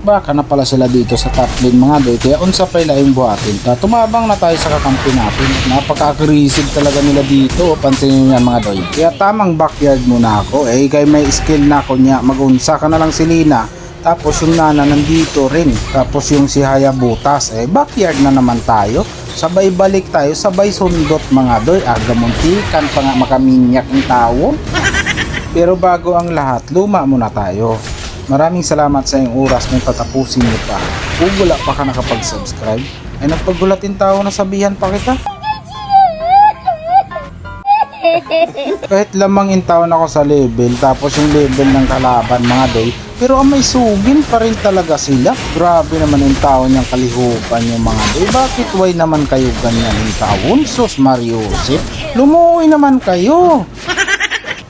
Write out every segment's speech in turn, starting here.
Baka na pala sila dito sa top lane mga doy. Kaya unsa pa yung buhatin. Ta, tumabang na tayo sa kakampi natin. Napaka-aggressive talaga nila dito. Pansin nyo yan mga doy. Kaya tamang backyard muna ako. Eh kay may skill na ako niya. Magunsa ka na lang si Lina. Tapos yung nana nandito rin. Tapos yung si Hayabutas. Eh backyard na naman tayo. Sabay balik tayo. Sabay sundot mga doy. Aga muntikan pa nga makaminyak ng tao. Pero bago ang lahat, luma muna tayo. Maraming salamat sa iyong oras may patapusin niyo pa. Kung wala pa ka nakapag-subscribe, ay nagpagulatin tao na sabihan pa kita. Kahit lamang in taon ako sa level, tapos yung level ng kalaban mga doy, pero ang may sugin pa rin talaga sila. Grabe naman yung taon niyang kalihupan yung mga doy. Bakit why naman kayo ganyan yung taon? Sus Mariusip, lumuoy naman kayo.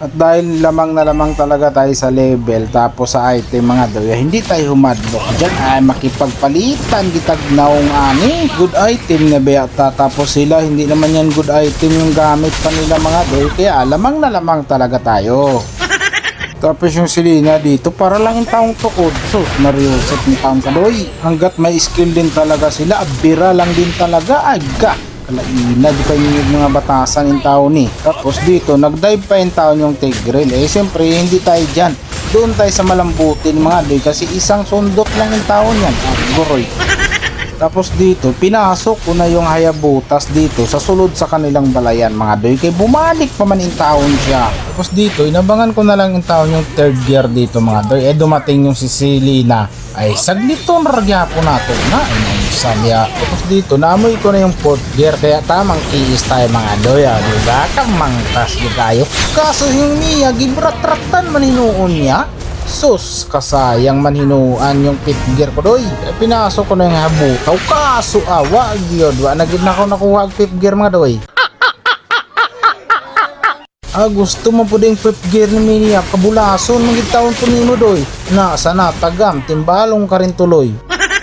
At dahil lamang na lamang talaga tayo sa level tapos sa item mga doya, hindi tayo humadlok dyan ay makipagpalitan gitag naong ani. Good item na beata tapos sila hindi naman yan good item yung gamit pa nila mga doy kaya lamang na lamang talaga tayo. Tapos yung silina dito para lang yung taong tukod. So, nariusap ni taong kadoy. Hanggat may skill din talaga sila, abira lang din talaga. Aga! Kalaina, di pa yung mga batasan yung tao ni. Tapos dito, nag-dive pa yung tao yung Tigreal. Eh, siyempre, hindi tayo dyan. Doon tayo sa malambutin mga doy kasi isang sundot lang yung tao niyan. Ah, guroy. Tapos dito, pinasok ko na yung hayabutas dito sa sulod sa kanilang balayan mga doy. Kaya bumalik pa man yung taon siya. Tapos dito, inabangan ko na lang yung taon yung third gear dito mga doy. Eh dumating yung si Selena. Ay saglit to naragya po nato na. Ay salya. Tapos dito, naamoy ko na yung fourth gear. Kaya tamang kiis tayo mga doy. Ah, diba? Kamangtas di tayo. Kaso yung niya, gibrat-ratan maninuon niya. Sus, kasayang manhinuan yung pit gear ko doy. Eh, Pinasok ko na yung habutaw. Kaso awa, gyud wa na gid na ako nakuha ang pit gear mga doy. Ah, gusto mo po din pit gear ni Minia, kabulason, magig taon po nimo doy. Nasa na, tagam, timbalong ka rin tuloy.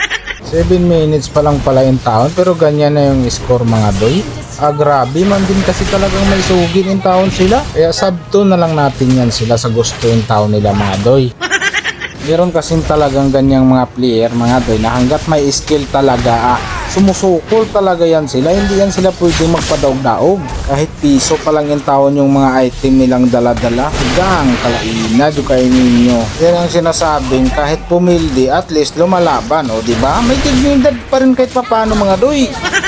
7 minutes pa lang pala yung taon, pero ganyan na yung score mga doy. Ah, grabe man din kasi talagang may sugin yung taon sila. Kaya sabto na lang natin yan sila sa gusto yung taon nila mga doy. Meron kasing talagang ganyang mga player mga doy na hanggat may skill talaga ah, sumusukol talaga yan sila. Hindi yan sila pwedeng magpadaog-daog. Kahit piso pa lang yung taon yung mga item nilang dala-dala. Gang kalaina do kayo ninyo. Yan ang sinasabing kahit pumildi at least lumalaban o di ba? May dignidad pa rin kahit papano mga doy.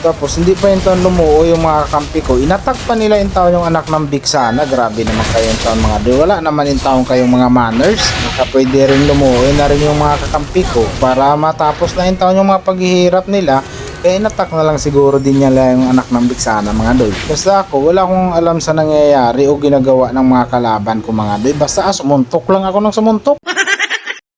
Tapos hindi pa yung taon lumuo yung mga kampi ko. Inatak pa nila yung taon yung anak ng Bigsana. Grabe naman kayo yung taon mga doy. Wala naman yung taon kayong mga manners. Baka pwede rin lumuo na rin yung mga kakampi ko. Para matapos na yung taon yung mga paghihirap nila. Kaya inatak na lang siguro din nila yung anak ng Bigsana mga doy. Basta ako, wala akong alam sa nangyayari o ginagawa ng mga kalaban ko mga doy. Basta ah, sumuntok lang ako ng sumuntok.